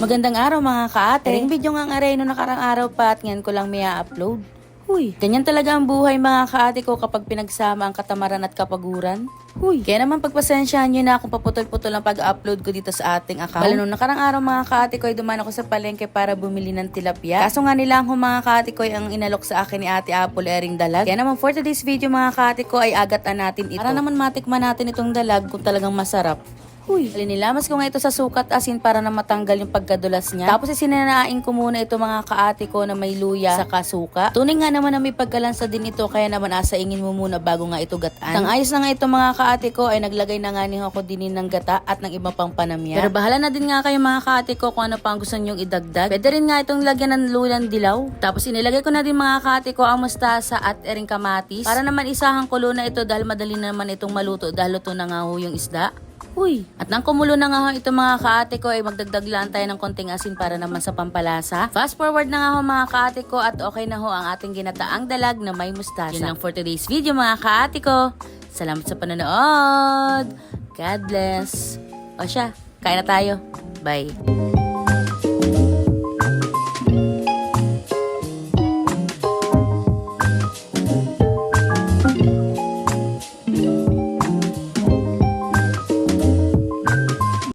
Magandang araw mga kaate. Ring video nga nga no nakarang araw pa at ngayon ko lang may upload. Huy, ganyan talaga ang buhay mga kaate ko kapag pinagsama ang katamaran at kapaguran. Huy, kaya naman pagpasensyahan nyo na kung paputol-putol ang pag-upload ko dito sa ating account. Bala nung nakarang araw mga kaate ko ay dumaan ako sa palengke para bumili ng tilapia. Kaso nga nila ang mga kaate ko ay ang inalok sa akin ni ate Apple Ering Dalag. Kaya naman for today's video mga kaate ko ay agatan natin ito. Para naman matikman natin itong dalag kung talagang masarap. Huy, alinilamas ko nga ito sa sukat asin para na matanggal yung pagkadulas niya. Tapos isinanain ko muna ito mga kaate ko na may luya sa kasuka. Tunay nga naman na may pagkalansa din ito kaya naman asaingin mo muna bago nga ito gataan. Nang ayos na nga ito mga kaate ko ay naglagay na nga ni ako dinin ng gata at ng iba pang panamya. Pero bahala na din nga kayo mga kaate ko kung ano pa ang gusto nyong idagdag. Pwede rin nga itong lagyan ng lulang dilaw. Tapos inilagay ko na din mga kaate ko ang mustasa at ering kamatis. Para naman isahang kulo na ito dahil madali naman itong maluto dahil luto na nga ho yung isda. Uy, at nang kumulo na nga ho ito mga kaate ko ay magdagdag lang tayo ng konting asin para naman sa pampalasa. Fast forward na nga ho mga kaate ko at okay na ho ang ating ginataang dalag na may mustasa. Yun lang for today's video mga kaate ko. Salamat sa panonood. God bless. O siya, kain na tayo. Bye.